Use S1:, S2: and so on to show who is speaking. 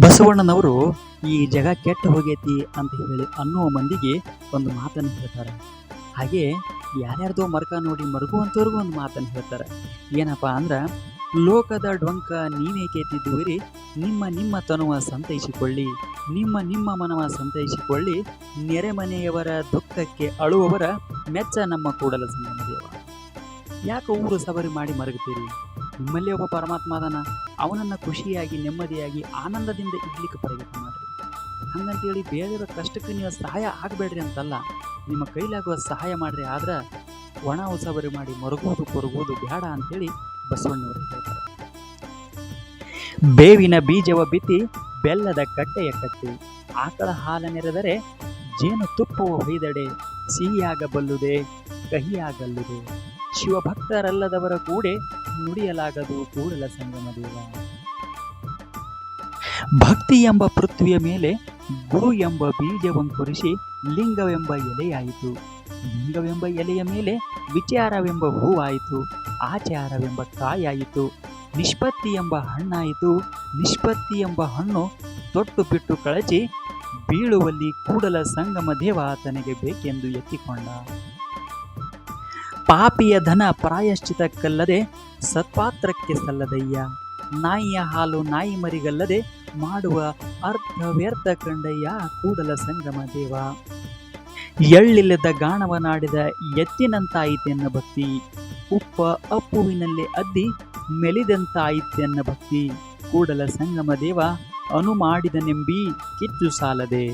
S1: ಬಸವಣ್ಣನವರು ಈ ಜಗ ಕೆಟ್ಟ ಹೋಗೈತಿ ಅಂತ ಹೇಳಿ ಅನ್ನುವ ಮಂದಿಗೆ ಒಂದು ಮಾತನ್ನು ಹೇಳ್ತಾರೆ. ಹಾಗೆ ಯಾರ್ಯಾರ್ದೋ ಮರಕ ನೋಡಿ ಮರುಗುವಂಥವ್ರಿಗೂ ಒಂದು ಮಾತನ್ನು ಹೇಳ್ತಾರೆ. ಏನಪ್ಪ ಅಂದ್ರೆ, ಲೋಕದ ಡೊಂಕ ನೀವೇಕೆ ತಿದ್ದುವಿರಿ? ನಿಮ್ಮ ನಿಮ್ಮ ತನುವ ಸಂತೈಸಿಕೊಳ್ಳಿ. ನಿಮ್ಮ ನಿಮ್ಮ ಮನವ ಸಂತೈಸಿಕೊಳ್ಳಿ. ನೆರೆಮನೆಯವರ ದುಃಖಕ್ಕೆ ಅಳುವವರ ಮೆಚ್ಚ ನಮ್ಮ ಕೂಡಲ ಸಂಬಂಧ ಯಾಕೆ ಊರು ಸವರಿ ಮಾಡಿ ಮರಗುತ್ತೀರಿ? ನಿಮ್ಮಲ್ಲಿ ಒಬ್ಬ ಪರಮಾತ್ಮ ಅದನ ಅವನನ್ನು ಖುಷಿಯಾಗಿ, ನೆಮ್ಮದಿಯಾಗಿ, ಆನಂದದಿಂದ ಇಡ್ಲಿಕ್ಕೆ ಪ್ರಯತ್ನ ಮಾಡಿರಿ. ಹಂಗಂತೇಳಿ ಬೇರೆಯವರ ಕಷ್ಟಕ್ಕೆ ನೀವು ಸಹಾಯ ಆಗಬೇಡ್ರಿ ಅಂತಲ್ಲ, ನಿಮ್ಮ ಕೈಲಾಗುವ ಸಹಾಯ ಮಾಡಿರಿ ಆದ್ರೆ ಒಣ ಉಸಾಬರಿ ಮಾಡಿ ಮರಗುವುದು, ಕೊರಗುವುದು ಬೇಡ ಅಂತೇಳಿ ಬಸವಣ್ಣವರು ಹೇಳ್ತಾರೆ. ಬೇವಿನ ಬೀಜವ ಬಿತ್ತಿ ಬೆಲ್ಲದ ಕಟ್ಟೆಯ ಕಟ್ಟಿ, ಆಕಳ ಹಾಲ ನೆರೆದರೆ ಜೇನು ತುಪ್ಪವು ಹೊಯ್ದಡೆ ಸಿಹಿಯಾಗಬಲ್ಲುದೆ ಕಹಿಯಾಗಲ್ಲುದೆ. ಶಿವಭಕ್ತರಲ್ಲದವರ ಕೂಡೆ ನುಡಿಯಲಾಗದು ಕೂಡಲ ಸಂಗಮ ದೇವ. ಭಕ್ತಿ ಎಂಬ ಪೃಥ್ವಿಯ ಮೇಲೆ ಗುರು ಎಂಬ ಬೀಜವಂಕುರಿಸಿ ಲಿಂಗವೆಂಬ ಎಲೆಯಾಯಿತು. ಲಿಂಗವೆಂಬ ಎಲೆಯ ಮೇಲೆ ವಿಚಾರವೆಂಬ ಹೂವಾಯಿತು. ಆಚಾರವೆಂಬ ಕಾಯಾಯಿತು. ನಿಷ್ಪತ್ತಿ ಎಂಬ ಹಣ್ಣಾಯಿತು. ನಿಷ್ಪತ್ತಿ ಎಂಬ ಹಣ್ಣು ತೊಟ್ಟು ಬಿಟ್ಟು ಕಳಚಿ ಬೀಳುವಲ್ಲಿ ಕೂಡಲ ಸಂಗಮ ದೇವ ತನಗೆ ಬೇಕೆಂದು ಎತ್ತಿಕೊಂಡ. ಪಾಪಿಯ ಧನ ಪ್ರಾಯಶ್ಚಿತಕ್ಕಲ್ಲದೆ ಸತ್ಪಾತ್ರಕ್ಕೆ ಸಲ್ಲದಯ್ಯ. ನಾಯಿಯ ಹಾಲು ನಾಯಿ ಮರಿಗಲ್ಲದೆ ಮಾಡುವ ಅರ್ಥ ವ್ಯರ್ಥ ಕಂಡಯ್ಯ ಕೂಡಲ ಸಂಗಮ ದೇವ. ಎಳ್ಳಿಲ್ಲದ ಗಾಣವನಾಡಿದ ಎತ್ತಿನಂತಾಯಿತೆನ್ನ ಭಕ್ತಿ. ಉಪ್ಪ ಅಪ್ಪುವಿನಲ್ಲಿ ಅದ್ದಿ ಮೆಲಿದಂತಾಯಿತೆನ್ನ ಭಕ್ತಿ. ಕೂಡಲ ಸಂಗಮ ದೇವ ಅನು ಮಾಡಿದನೆಂಬಿ ಕಿಚ್ಚು ಸಾಲದೆ.